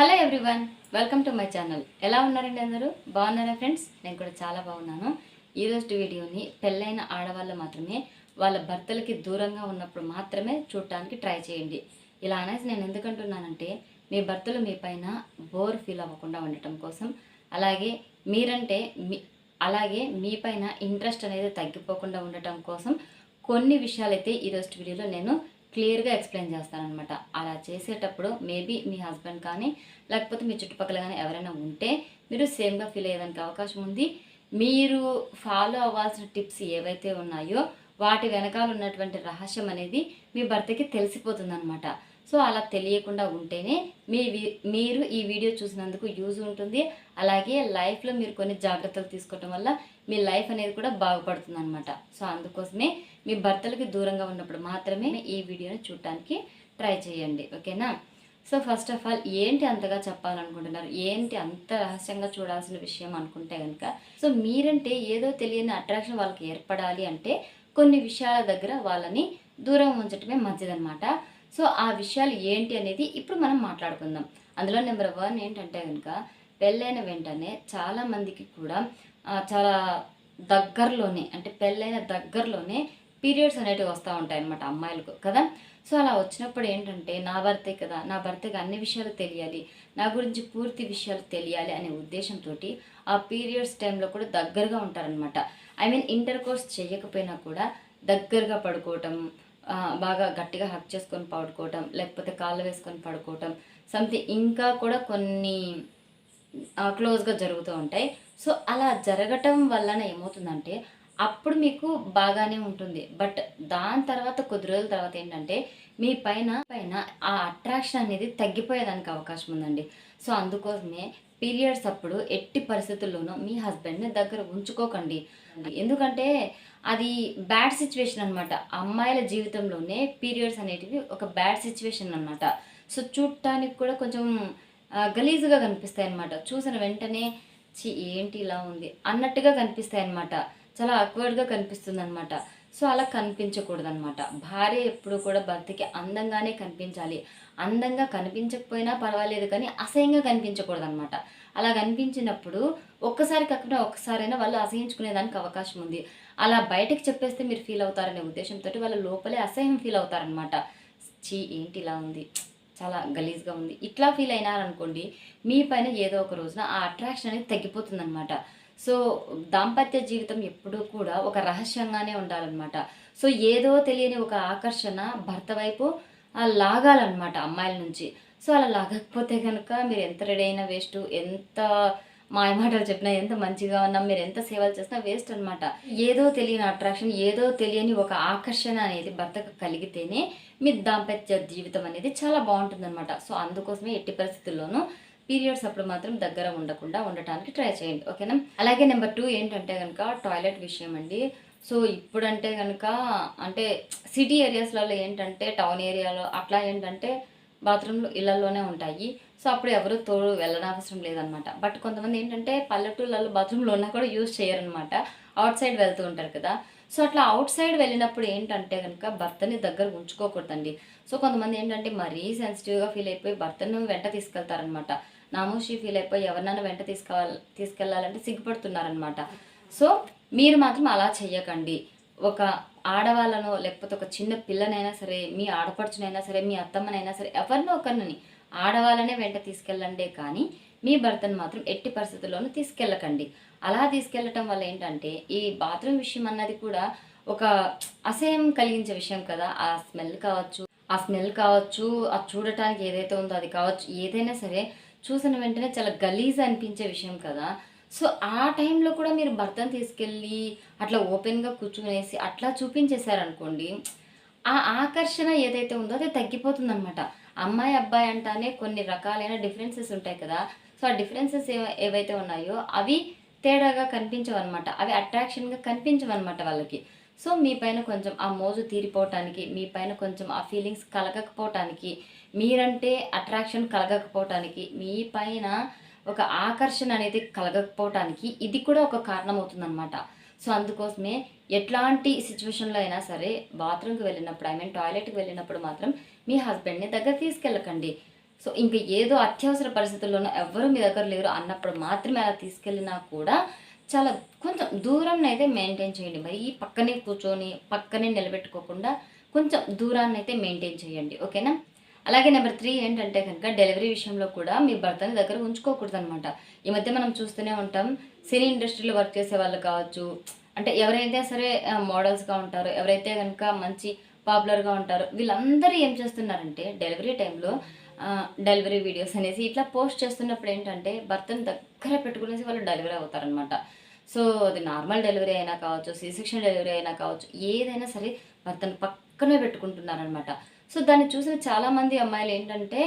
Hello everyone welcome to my channel. ఎలా ఉన్నారండి అందరూ? బాగున్నారా ఫ్రెండ్స్? నేను కూడా చాలా బాగున్నాను. ఈరోజు వీడియోని పెళ్ళైన ఆడవాళ్ళు మాత్రమే వాళ్ళ భర్తలకి దూరంగా ఉన్నప్పుడు మాత్రమే చూడటానికి ట్రై చేయండి. ఇలా అనేసి నేను ఎందుకంటున్నానంటే మీ భర్తలు మీ పైన బోర్ ఫీల్ అవ్వకుండా ఉండటం కోసం అలాగే మీరంటే మీ అలాగే మీ పైన ఇంట్రెస్ట్ అనేది తగ్గిపోకుండా ఉండటం కోసం కొన్ని విషయాలైతే ఈరోజు వీడియోలో నేను క్లియర్గా ఎక్స్ప్లెయిన్ చేస్తానమాట అలా చేసేటప్పుడు మేబీ మీ హస్బెండ్ కానీ లేకపోతే మీ చుట్టుపక్కల కానీ ఎవరైనా ఉంటే మీరు సేమ్గా ఫీల్ అయ్యేదానికి అవకాశం ఉంది. మీరు ఫాలో అవ్వాల్సిన టిప్స్ ఏవైతే ఉన్నాయో వాటి వెనకాల ఉన్నటువంటి రహస్యం అనేది మీ భర్తకి తెలిసిపోతుందనమాట. సో అలా తెలియకుండా ఉంటేనే మీ మీరు ఈ వీడియో చూసినందుకు యూజ్ ఉంటుంది. అలాగే లైఫ్లో మీరు కొన్ని జాగ్రత్తలు తీసుకోవటం వల్ల మీ లైఫ్ అనేది కూడా బాగుపడుతుంది అనమాట సో అందుకోసమే మీ భర్తలకి దూరంగా ఉన్నప్పుడు మాత్రమే ఈ వీడియోని చూడటానికి ట్రై చేయండి. ఓకేనా? సో ఫస్ట్ ఆఫ్ ఆల్ ఏంటి అంతగా చెప్పాలనుకుంటున్నారు? ఏంటి అంత రహస్యంగా చూడాల్సిన విషయం అనుకుంటే కనుక సో మీరంటే ఏదో తెలియని అట్రాక్షన్ వాళ్ళకి ఏర్పడాలి అంటే కొన్ని విషయాల దగ్గర వాళ్ళని దూరం ఉంచటమే మంచిదనమాట సో ఆ విషయాలు ఏంటి అనేది ఇప్పుడు మనం మాట్లాడుకుందాం. అందులో నెంబర్ వన్ ఏంటంటే కనుక పెళ్ళైన వెంటనే చాలామందికి కూడా చాలా దగ్గరలోనే అంటే పెళ్ళైన దగ్గరలోనే పీరియడ్స్ అనేటివి వస్తూ ఉంటాయి అన్నమాట అమ్మాయిలకు కదా? సో అలా వచ్చినప్పుడు ఏంటంటే నా భర్తే కదా నా భర్తకి అన్ని విషయాలు తెలియాలి నా గురించి పూర్తి విషయాలు తెలియాలి అనే ఉద్దేశంతో ఆ పీరియడ్స్ టైంలో కూడా దగ్గరగా ఉంటారనమాట ఐ మీన్ ఇంటర్ కోర్స్ చేయకపోయినా కూడా దగ్గరగా పడుకోవటం బాగా గట్టిగా హక్ చేసుకొని పడుకోవటం లేకపోతే కాళ్ళు వేసుకొని పడుకోవటం సంథింగ్ ఇంకా కూడా కొన్ని క్లోజ్గా జరుగుతూ ఉంటాయి. సో అలా జరగటం వలన ఏమవుతుందంటే అప్పుడు మీకు బాగానే ఉంటుంది. బట్ దాని తర్వాత కొద్ది రోజుల తర్వాత ఏంటంటే మీ పైన పైన ఆ అట్రాక్షన్ అనేది తగ్గిపోయేదానికి అవకాశం ఉందండి. సో అందుకోసమే పీరియడ్స్ అప్పుడు ఎట్టి పరిస్థితుల్లోనూ మీ హస్బెండ్ని దగ్గర ఉంచుకోకండి. ఎందుకంటే అది బ్యాడ్ సిచ్యువేషన్ అనమాట అమ్మాయిల జీవితంలోనే పీరియడ్స్ అనేటివి ఒక బ్యాడ్ సిచ్యువేషన్ అనమాట సో చూడటానికి కూడా కొంచెం గలీజుగా కనిపిస్తాయి అనమాట చూసిన వెంటనే చి ఏంటి ఇలా ఉంది అన్నట్టుగా కనిపిస్తాయి అనమాట చాలా అక్వర్డ్గా కనిపిస్తుంది అనమాట సో అలా కనిపించకూడదనమాట భార్య ఎప్పుడు కూడా భర్తకి అందంగానే కనిపించాలి. అందంగా కనిపించకపోయినా పర్వాలేదు కానీ అసహ్యంగా కనిపించకూడదనమాట అలా కనిపించినప్పుడు ఒక్కసారి కాకుండా ఒక్కసారైనా వాళ్ళు అసహించుకునేదానికి అవకాశం ఉంది. అలా బయటకు చెప్పేస్తే మీరు ఫీల్ అవుతారనే ఉద్దేశంతో వాళ్ళ లోపలే అసహ్యం ఫీల్ అవుతారనమాట చీ ఏంటి ఇలా ఉంది? చాలా గలీజ్గా ఉంది. ఇట్లా ఫీల్ అయినారనుకోండి మీ పైన ఏదో ఒక రోజున ఆ అట్రాక్షన్ అనేది తగ్గిపోతుందనమాట సో దాంపత్య జీవితం ఎప్పుడూ కూడా ఒక రహస్యంగానే ఉండాలన్నమాట. సో ఏదో తెలియని ఒక ఆకర్షణ భర్త వైపు లాగాలన్నమాట అమ్మాయిల నుంచి. సో అలా లాగకపోతే కనుక మీరు ఎంత రెడీ అయినా వేస్ట్ ఎంత మాయమాటలు చెప్పినా ఎంత మంచిగా ఉన్నా మీరు ఎంత సేవలు చేసినా వేస్ట్ అనమాట ఏదో తెలియని అట్రాక్షన్ ఏదో తెలియని ఒక ఆకర్షణ అనేది భర్తకు కలిగితేనే మీ దాంపత్య జీవితం అనేది చాలా బాగుంటుందన్నమాట. సో అందుకోసమే ఎట్టి పరిస్థితుల్లోనూ పీరియడ్స్ అప్పుడు మాత్రం దగ్గర ఉండకుండా ఉండటానికి ట్రై చేయండి ఓకేనా? అలాగే నెంబర్ టూ ఏంటంటే కనుక టాయిలెట్ విషయం అండి. సో ఇప్పుడంటే కనుక అంటే సిటీ ఏరియాస్లలో ఏంటంటే టౌన్ ఏరియాలో అట్లా ఏంటంటే బాత్రూమ్లు ఇళ్ళలోనే ఉంటాయి. సో అప్పుడు ఎవరు తోడు వెళ్ళనవసరం లేదనమాట. బట్ కొంతమంది ఏంటంటే పల్లెటూళ్ళలో బాత్రూంలో ఉన్నా కూడా యూజ్ చేయరనమాట. అవుట్ సైడ్ వెళ్తూ ఉంటారు కదా. సో అట్లా అవుట్ సైడ్ వెళ్ళినప్పుడు ఏంటంటే కనుక భర్తని దగ్గర ఉంచుకోకూడదండి. సో కొంతమంది ఏంటంటే మరీ సెన్సిటివ్గా ఫీల్ అయిపోయి భర్తను వెంట తీసుకెళ్తారనమాట. నామోషి ఫీల్ అయిపోయి ఎవరినైనా వెంట తీసుకోవాలి తీసుకెళ్ళాలంటే సిగ్గుపడుతున్నారనమాట సో మీరు మాత్రం అలా చెయ్యకండి. ఒక ఆడవాళ్ళనో లేకపోతే ఒక చిన్న పిల్లనైనా సరే మీ ఆడపడుచునైనా సరే మీ అత్తమ్మనైనా సరే ఎవరినో ఒకరిని ఆడవాళ్ళనే వెంట తీసుకెళ్ళండే కానీ మీ భర్తను మాత్రం ఎట్టి పరిస్థితుల్లోనూ తీసుకెళ్ళకండి. అలా తీసుకెళ్ళటం వల్ల ఏంటంటే ఈ బాత్రూమ్ విషయం అన్నది కూడా ఒక అసహ్యం కలిగించే విషయం కదా. ఆ స్మెల్ కావచ్చు ఆ స్మెల్ కావచ్చు ఆ చూడటానికి ఏదైతే ఉందో అది కావచ్చు ఏదైనా సరే చూసిన వెంటనే చాలా గలీజ్ అనిపించే విషయం కదా. సో ఆ టైంలో కూడా మీరు భర్తను తీసుకెళ్ళి అట్లా ఓపెన్గా కూర్చునేసి అట్లా చూపించేశారనుకోండి ఆ ఆకర్షణ ఏదైతే ఉందో అది తగ్గిపోతుంది అనమాట అమ్మాయి అబ్బాయి అంటానే కొన్ని రకాలైన డిఫరెన్సెస్ ఉంటాయి కదా. సో ఆ డిఫరెన్సెస్ ఏవైతే ఉన్నాయో అవి తేడాగా కనిపించవన్నమాట. అవి అట్రాక్షన్గా కనిపించవన్నమాట వాళ్ళకి. సో మీ పైన కొంచెం ఆ మోజు తీరిపోవటానికి మీ పైన కొంచెం ఆ ఫీలింగ్స్ కలగకపోవటానికి మీరంటే అట్రాక్షన్ కలగకపోవటానికి మీ పైన ఒక ఆకర్షణ అనేది కలగకపోవటానికి ఇది కూడా ఒక కారణం అవుతుందన్నమాట సో అందుకోసమే ఎట్లాంటి సిచ్యువేషన్లో అయినా సరే బాత్రూమ్కి వెళ్ళినప్పుడు ఐ మీన్ టాయిలెట్కి వెళ్ళినప్పుడు మాత్రం మీ హస్బెండ్ని దగ్గర తీసుకెళ్ళకండి. సో ఇంక ఏదో అత్యవసర పరిస్థితుల్లోనో ఎవరు మీ దగ్గర లేరు అన్నప్పుడు మాత్రమే అలా తీసుకెళ్ళినా కూడా చాలా కొంచెం దూరం అయితే మెయింటైన్ చేయండి. మరి ఈ పక్కనే కూర్చొని పక్కనే నిలబెట్టుకోకుండా కొంచెం దూరాన్ని అయితే మెయింటైన్ చేయండి. ఓకేనా? అలాగే నెంబర్ త్రీ ఏంటంటే కనుక డెలివరీ విషయంలో కూడా మీ భర్తని దగ్గర ఉంచుకోకూడదు అనమాట ఈ మధ్య మనం చూస్తూనే ఉంటాం సినీ ఇండస్ట్రీలో వర్క్ చేసే వాళ్ళు కావచ్చు అంటే ఎవరైతే సరే మోడల్స్గా ఉంటారో ఎవరైతే కనుక మంచి పాపులర్గా ఉంటారో వీళ్ళందరూ ఏం చేస్తున్నారంటే డెలివరీ టైంలో డెలివరీ వీడియోస్ అనేసి ఇట్లా పోస్ట్ చేస్తున్నప్పుడు ఏంటంటే భర్తను దగ్గర పెట్టుకునేసి వాళ్ళు డెలివరీ అవుతారనమాట సో అది నార్మల్ డెలివరీ అయినా కావచ్చు సి సెక్షన్ డెలివరీ అయినా కావచ్చు ఏదైనా సరే భర్తను పక్కనే పెట్టుకుంటున్నారనమాట సో దాన్ని చూసిన చాలామంది అమ్మాయిలు ఏంటంటే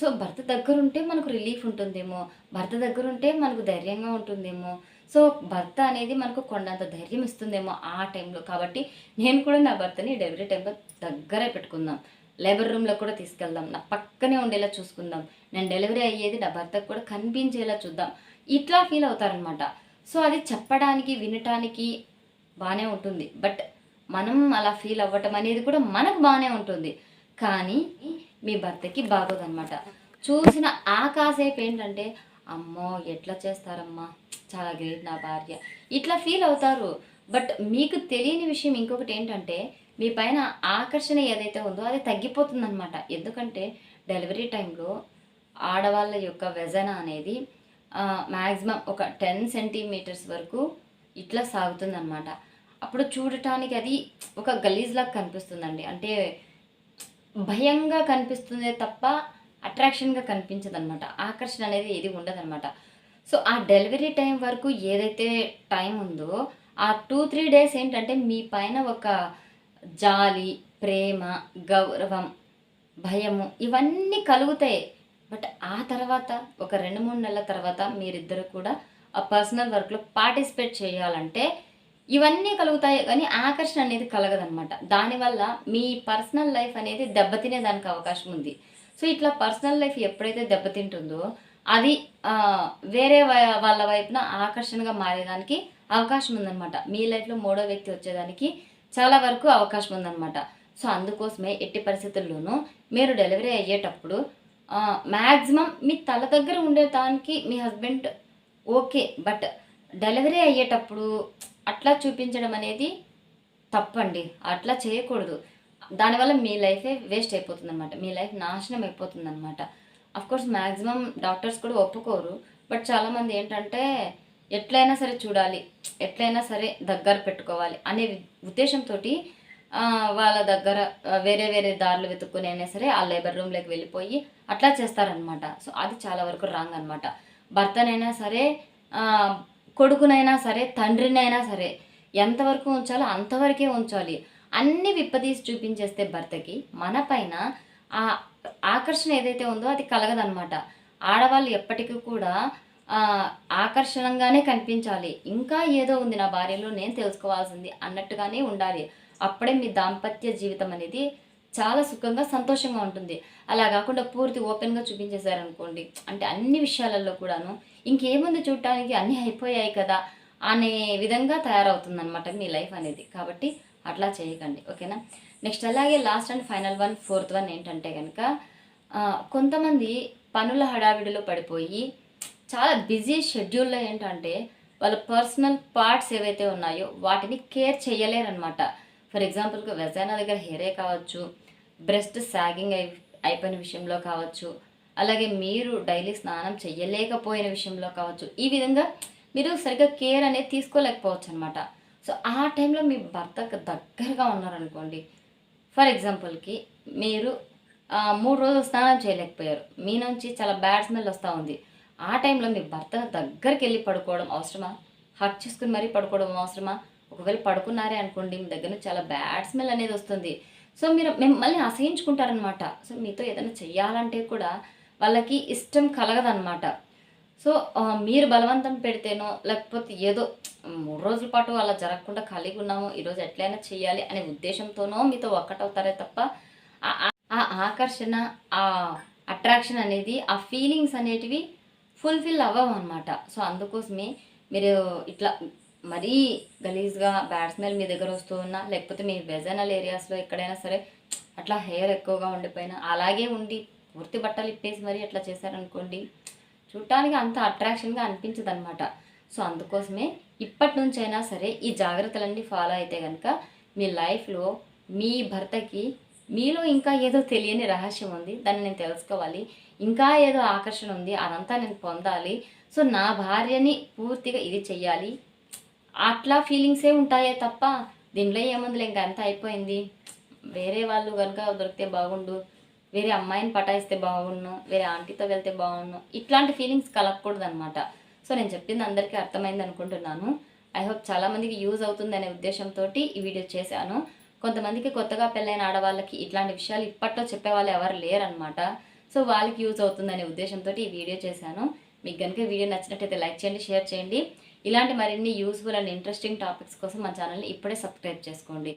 సో భర్త దగ్గర ఉంటే మనకు రిలీఫ్ ఉంటుందేమో భర్త దగ్గర ఉంటే మనకు ధైర్యంగా ఉంటుందేమో సో భర్త అనేది మనకు కొండంత ధైర్యం ఇస్తుందేమో ఆ టైంలో. కాబట్టి నేను కూడా నా భర్తని డెలివరీ టైంలో దగ్గరే పెట్టుకుందాం. లేబర్ రూమ్లో కూడా తీసుకెళ్దాం. నా పక్కనే ఉండేలా చూసుకుందాం. నేను డెలివరీ అయ్యేది నా భర్తకు కూడా కనిపించేలా చూద్దాం. ఇట్లా ఫీల్ అవుతారనమాట సో అది చెప్పడానికి వినటానికి బాగానే ఉంటుంది. బట్ మనం అలా ఫీల్ అవ్వటం అనేది కూడా మనకు బాగానే ఉంటుంది. కానీ మీ భర్తకి బాగోదన్నమాట. చూసిన ఆ కాసేపు ఏంటంటే అమ్మో ఎట్లా చేస్తారమ్మా? చాలా గ్రేట్ నా భార్య. ఇట్లా ఫీల్ అవుతారు. బట్ మీకు తెలియని విషయం ఇంకొకటి ఏంటంటే మీ పైన ఆకర్షణ ఏదైతే ఉందో అది తగ్గిపోతుందన్నమాట. ఎందుకంటే డెలివరీ టైంలో ఆడవాళ్ళ యొక్క వ్యజన అనేది మ్యాక్సిమం ఒక టెన్ సెంటీమీటర్స్ వరకు ఇట్లా సాగుతుందన్నమాట. అప్పుడు చూడటానికి అది ఒక గలీజ్లాగా కనిపిస్తుందండి. అంటే భయంగా కనిపిస్తుందే తప్ప అట్రాక్షన్గా కనిపించదు అనమాట ఆకర్షణ అనేది ఏది ఉండదన్నమాట. సో ఆ డెలివరీ టైం వరకు ఏదైతే టైం ఉందో ఆ టూ త్రీ డేస్ ఏంటంటే మీ పైన ఒక జాలి ప్రేమ గౌరవం భయము ఇవన్నీ కలుగుతాయి. బట్ ఆ తర్వాత ఒక రెండు మూడు నెలల తర్వాత మీరిద్దరు కూడా ఆ పర్సనల్ వర్క్లో పార్టిసిపేట్ చేయాలంటే ఇవన్నీ కలుగుతాయి కానీ ఆకర్షణ అనేది కలగదనమాట దానివల్ల మీ పర్సనల్ లైఫ్ అనేది దెబ్బతినేదానికి అవకాశం ఉంది. సో ఇట్లా పర్సనల్ లైఫ్ ఎప్పుడైతే దెబ్బతింటుందో అది వేరే వాళ్ళ వైపున ఆకర్షణగా మారేదానికి అవకాశం ఉందన్నమాట. మీ లైఫ్లో మూడో వ్యక్తి వచ్చేదానికి చాలా వరకు అవకాశం ఉందన్నమాట. సో అందుకోసమే ఎట్టి పరిస్థితుల్లోనూ మీరు డెలివరీ అయ్యేటప్పుడు మ్యాక్సిమం మీ తల దగ్గర ఉండేదానికి మీ హస్బెండ్ ఓకే. బట్ డెలివరీ అయ్యేటప్పుడు అట్లా చూపించడం అనేది తప్పండి. అట్లా చేయకూడదు. దానివల్ల మీ లైఫే వేస్ట్ అయిపోతుంది అనమాట మీ లైఫ్ నాశనం అయిపోతుంది అనమాట కోర్స్ మ్యాక్సిమం డాక్టర్స్ కూడా ఒప్పుకోరు. బట్ చాలామంది ఏంటంటే ఎట్లయినా సరే చూడాలి. ఎట్లయినా సరే దగ్గర పెట్టుకోవాలి అనే ఉద్దేశంతో వాళ్ళ దగ్గర వేరే వేరే దారులు వెతుక్కుని అయినా సరే ఆ లేబర్ రూమ్లోకి వెళ్ళిపోయి అట్లా చేస్తారనమాట సో అది చాలా వరకు రాంగ్ అనమాట భర్తనైనా సరే కొడుకునైనా సరే తండ్రినైనా సరే ఎంతవరకు ఉంచాలో అంతవరకే ఉంచాలి. అన్ని విప్పదీసి చూపించేస్తే భర్తకి మన పైన ఆ ఆకర్షణ ఏదైతే ఉందో అది కలగదనమాట ఆడవాళ్ళు ఎప్పటికీ కూడా ఆకర్షణంగానే కనిపించాలి. ఇంకా ఏదో ఉంది నా భార్యలో నేను తెలుసుకోవాల్సింది అన్నట్టుగానే ఉండాలి. అప్పుడే మీ దాంపత్య జీవితం అనేది చాలా సుఖంగా సంతోషంగా ఉంటుంది. అలా కాకుండా పూర్తి ఓపెన్గా చూపించేశారనుకోండి అంటే అన్ని విషయాలలో కూడాను ఇంకేముంది చూడటానికి అన్నీ అయిపోయాయి కదా అనే విధంగా తయారవుతుందన్నమాట మీ లైఫ్ అనేది. కాబట్టి అట్లా చేయకండి. ఓకేనా? నెక్స్ట్ అలాగే last and final one fourth one ఏంటంటే కనుక కొంతమంది పనుల హడావిడిలో పడిపోయి చాలా బిజీ షెడ్యూల్లో ఏంటంటే వాళ్ళ పర్సనల్ పార్ట్స్ ఏవైతే ఉన్నాయో వాటిని కేర్ చేయలేరనమాట ఫర్ ఎగ్జాంపుల్గా వెజైనా దగ్గర హెయిరే కావచ్చు బ్రెస్ట్ సాగింగ్ అయి అయిపోయిన విషయంలో కావచ్చు అలాగే మీరు డైలీ స్నానం చేయలేకపోయిన విషయంలో కావచ్చు ఈ విధంగా మీరు సరిగ్గా కేర్ అనేది తీసుకోలేకపోవచ్చు అనమాట సో ఆ టైంలో మీ భర్తకు దగ్గరగా ఉన్నారనుకోండి ఫర్ ఎగ్జాంపుల్కి మీరు మూడు రోజులు స్నానం చేయలేకపోయారు మీ నుంచి చాలా బ్యాడ్ స్మెల్ వస్తూ ఉంది ఆ టైంలో మీ భర్త దగ్గరికి వెళ్ళి పడుకోవడం అవసరమా? హక్ చేసుకుని మరీ పడుకోవడం అవసరమా? ఒకవేళ పడుకున్నారే అనుకోండి మీ దగ్గర నుంచి చాలా బ్యాడ్ స్మెల్ అనేది వస్తుంది సో మీరు మిమ్మల్ని అసహించుకుంటారనమాట సో మీతో ఏదైనా చెయ్యాలంటే కూడా వాళ్ళకి ఇష్టం కలగదనమాట సో మీరు బలవంతం పెడితేనో లేకపోతే ఏదో మూడు రోజుల పాటు అలా జరగకుండా ఖాళీగా ఉన్నాము ఈరోజు ఎట్లయినా చేయాలి అనే ఉద్దేశంతోనో మీతో ఒక్కటవుతారే తప్ప ఆ ఆకర్షణ ఆ అట్రాక్షన్ అనేది ఆ ఫీలింగ్స్ అనేటివి ఫుల్ఫిల్ అవ్వవు అనమాట సో అందుకోసమే మీరు ఇట్లా మరీ గలీజ్గా బ్యాడ్ స్మెల్ మీ దగ్గర వస్తూ ఉన్నా లేకపోతే మీ వెజనల్ ఏరియాస్లో ఎక్కడైనా సరే అట్లా హెయిర్ ఎక్కువగా ఉండిపోయినా అలాగే ఉండి పూర్తి బట్టలు ఇప్పేసి మరీ అట్లా చేశారనుకోండి చూడటానికి అంత అట్రాక్షన్గా అనిపించదు అనమాట సో అందుకోసమే ఇప్పటి నుంచైనా సరే ఈ జాగ్రత్తలన్నీ ఫాలో అయితే కనుక మీ లైఫ్లో మీ భర్తకి మీలో ఇంకా ఏదో తెలియని రహస్యం ఉంది దాన్ని నేను తెలుసుకోవాలి ఇంకా ఏదో ఆకర్షణ ఉంది అదంతా నేను పొందాలి. సో నా భార్యని పూర్తిగా ఇది చెయ్యాలి. అట్లా ఫీలింగ్సే ఉంటాయే తప్ప దీనిలో ఏముందిలే ఇంకా అంతా అయిపోయింది. వేరే వాళ్ళు కనుక దొరికితే బాగుండు వేరే అమ్మాయిని పటాయిస్తే బాగుండు వేరే ఆంటీతో వెళ్తే బాగుండు ఇట్లాంటి ఫీలింగ్స్ కలగకూడదు అనమాట సో నేను చెప్పింది అందరికీ అర్థమైంది అనుకుంటున్నాను. ఐ హోప్ చాలామందికి యూజ్ అవుతుంది అనే ఉద్దేశంతో ఈ వీడియో చేశాను. కొంతమందికి కొత్తగా పెళ్ళైన ఆడవాళ్ళకి ఇట్లాంటి విషయాలు ఇప్పట్లో చెప్పేవాళ్ళు ఎవరు లేరనమాట సో వాళ్ళకి యూజ్ అవుతుందనే ఉద్దేశంతో ఈ వీడియో చేశాను. మీకు కనుక వీడియో నచ్చినట్టయితే లైక్ చేయండి షేర్ చేయండి. ఇలాంటి మరిన్ని యూస్ఫుల్ అండ్ ఇంట్రెస్టింగ్ టాపిక్స్ కోసం మా ఛానల్ని ఇప్పుడే సబ్స్క్రైబ్ చేసుకోండి.